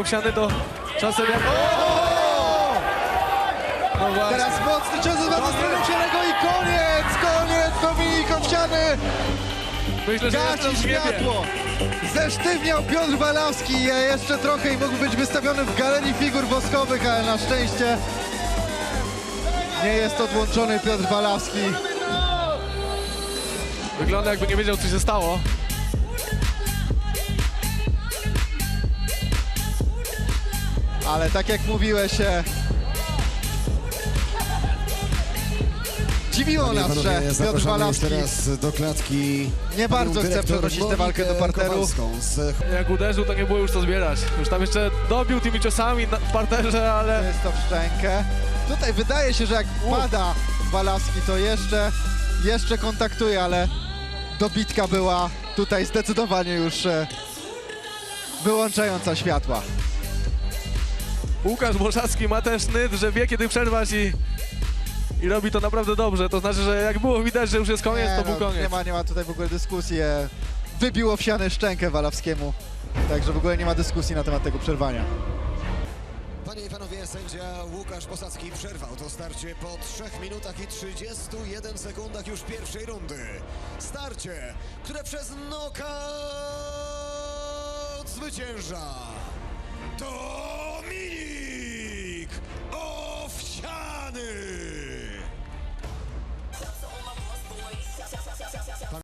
Owsiany to czasem jak... No właśnie. Teraz mocny cios od Władysława Owsianego i koniec, koniec, Dominik Owsiany Myślę, że gasi światło. Zesztywniał Piotr Balawski, jeszcze trochę i mógł być wystawiony w galerii figur woskowych, ale na szczęście nie jest odłączony Piotr Balawski. Wygląda jakby nie wiedział, co się stało. Ale tak jak mówiłeś, e, dziwiło Panie nas, że Piotr Balawski teraz do klatki. nie bardzo chce przenosić tę walkę do parteru. Z Jak uderzył, to nie było już co zbierać. Już tam jeszcze dobił tymi ciosami na w parterze, ale... Jest to w szczękę. Tutaj wydaje się, że jak pada Balawski, to jeszcze, jeszcze kontaktuje, ale dobitka była tutaj zdecydowanie już e, wyłączająca światła. Łukasz Błoszacki ma ten sznyt, że wie kiedy przerwać i, i robi to naprawdę dobrze. To znaczy, że jak było widać, że już jest koniec, to był no, koniec. nie, ma, nie ma tutaj w ogóle dyskusji. Wybiło wsiany szczękę Walawskiemu. Także w ogóle nie ma dyskusji na temat tego przerwania. Panie i panowie, sędzia Łukasz Posadzki przerwał to starcie po 3 minutach i 31 sekundach już pierwszej rundy. Starcie, które przez knockout zwycięża Dominik